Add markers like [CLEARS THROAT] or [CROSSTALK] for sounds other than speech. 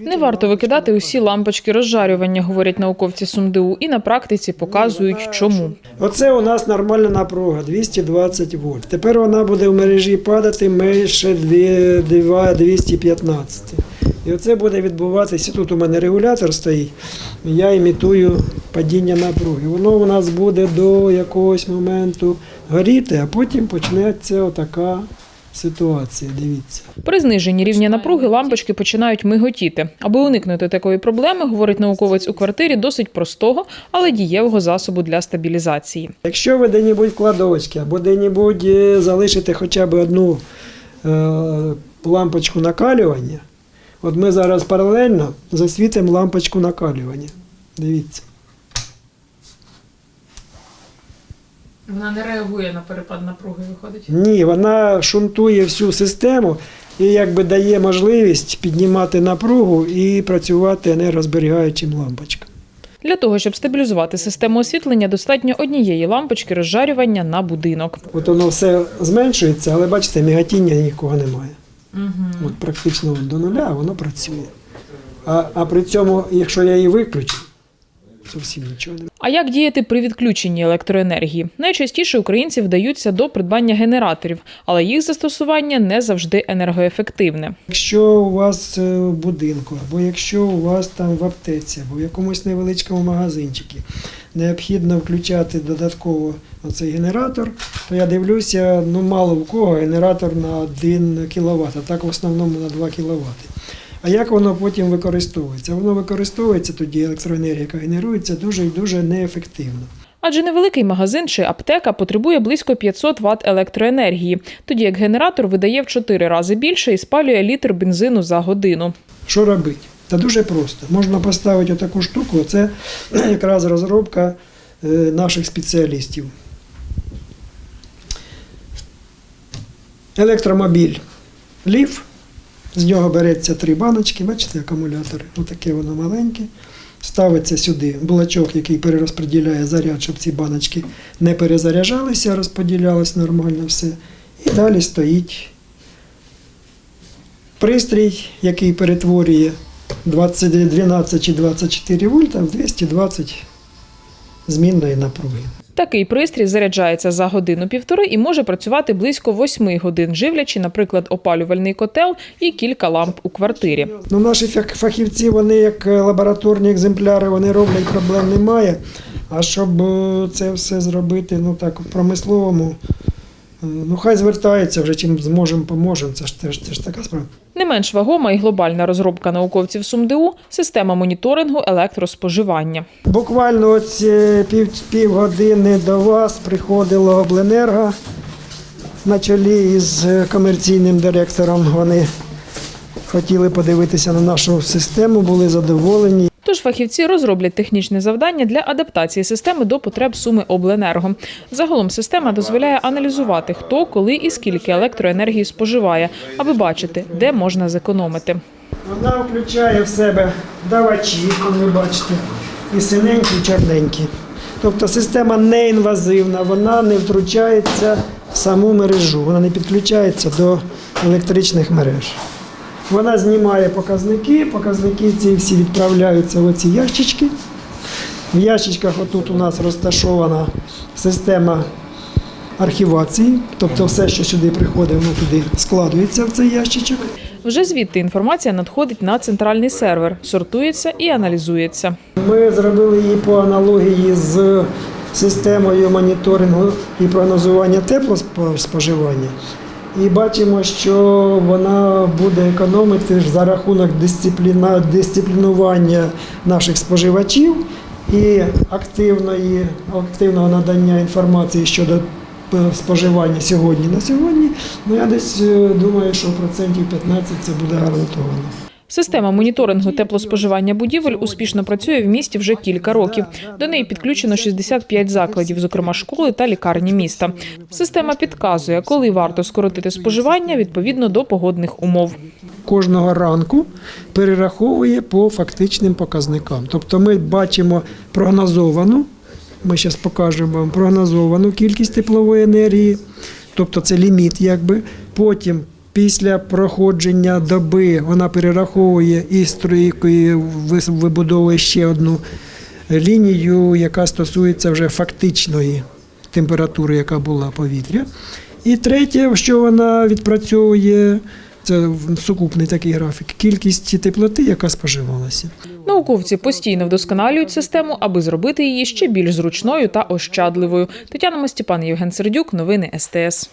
Не варто викидати усі лампочки розжарювання, говорять науковці СумДУ, і на практиці показують, чому. Оце у нас нормальна напруга 220 вольт. Тепер вона буде в мережі падати менше 2 2 215. І оце буде відбуватися. Тут у мене регулятор стоїть. Я імітую падіння напруги. Воно у нас буде до якогось моменту горіти, а потім почнеться отака ситуація. Дивіться. При зниженні рівня напруги лампочки починають миготіти. Аби уникнути такої проблеми, говорить науковець у квартирі досить простого, але дієвого засобу для стабілізації. Якщо ви де-небудь в або де-небудь е, залишите хоча б одну е, лампочку накалювання, от ми зараз паралельно засвітимо лампочку накалювання. Дивіться. Вона не реагує на перепад напруги, виходить. Ні, вона шунтує всю систему і якби дає можливість піднімати напругу і працювати енергозберігаючим лампочкам. Для того, щоб стабілізувати систему освітлення, достатньо однієї лампочки розжарювання на будинок. От воно все зменшується, але бачите, мігатіння нікого немає. От практично до нуля воно працює. А, а при цьому, якщо я її виключу, зовсім нічого немає. А як діяти при відключенні електроенергії? Найчастіше українці вдаються до придбання генераторів, але їх застосування не завжди енергоефективне. Якщо у вас е, в будинку, або якщо у вас там в аптеці, або в якомусь невеличкому магазинчику необхідно включати додатково оцей генератор, то я дивлюся, ну мало в кого генератор на 1 кВт, а так в основному на 2 кВт. А як воно потім використовується? Воно використовується тоді електроенергія, яка генерується, дуже і дуже неефективно. Адже невеликий магазин чи аптека потребує близько 500 Вт електроенергії, тоді як генератор видає в 4 рази більше і спалює літр бензину за годину. Що робити? Та дуже просто. Можна поставити отаку штуку, це [CLEARS THROAT] якраз розробка е, наших спеціалістів. Електромобіль Ліф. З нього береться три баночки, бачите, акумулятори. Отаке воно маленьке. Ставиться сюди блочок, який перерозподіляє заряд, щоб ці баночки не перезаряджалися, розподілялось нормально все. І далі стоїть пристрій, який перетворює 20, 12 чи 24 вольта в 220 змінної напруги. Такий пристрій заряджається за годину-півтори і може працювати близько восьми годин, живлячи, наприклад, опалювальний котел і кілька ламп у квартирі. Ну, наші фах- фахівці, вони як е, лабораторні екземпляри, вони роблять, проблем немає. А щоб е, це все зробити, ну так, в промисловому, ну хай звертаються вже, чим зможемо, поможемо. Це ж, це ж, це ж така справа. Не менш вагома і глобальна розробка науковців СумДУ – система моніторингу електроспоживання. Буквально ось е, пів, півгодини до вас приходило обленерго на чолі із е, комерційним директором. Вони хотіли подивитися на нашу систему, були задоволені. Фахівці розроблять технічне завдання для адаптації системи до потреб суми обленерго. Загалом система дозволяє аналізувати, хто, коли і скільки електроенергії споживає, аби бачити, де можна зекономити. Вона включає в себе давачі, як ви бачите, і синенькі, і чорненькі. Тобто система не інвазивна, вона не втручається в саму мережу, вона не підключається до електричних мереж. Вона знімає показники, показники ці всі відправляються в оці ящички. В ящичках отут у нас розташована система архівації, тобто все, що сюди приходить, воно туди складується в цей ящичок. Вже звідти інформація надходить на центральний сервер, сортується і аналізується. Ми зробили її по аналогії з системою моніторингу і прогнозування теплоспоживання. І бачимо, що вона буде економити за рахунок дисципліна, дисциплінування наших споживачів і активної, активного надання інформації щодо е, споживання сьогодні на сьогодні. Ну я десь е, думаю, що процентів 15 це буде гарантовано. Система моніторингу теплоспоживання будівель успішно працює в місті вже кілька років. До неї підключено 65 закладів, зокрема школи та лікарні міста. Система підказує, коли варто скоротити споживання відповідно до погодних умов. кожного ранку перераховує по фактичним показникам. Тобто ми бачимо прогнозовану, ми зараз покажемо вам прогнозовану кількість теплової енергії, тобто це ліміт, якби. Потім Після проходження доби вона перераховує і стройкою вибудовує ще одну лінію, яка стосується вже фактичної температури, яка була повітря. І третє, що вона відпрацьовує, це сукупний такий графік, кількість теплоти, яка споживалася. Науковці постійно вдосконалюють систему, аби зробити її ще більш зручною та ощадливою. Тетяна Мостіпан, Євген Сердюк, новини СТС.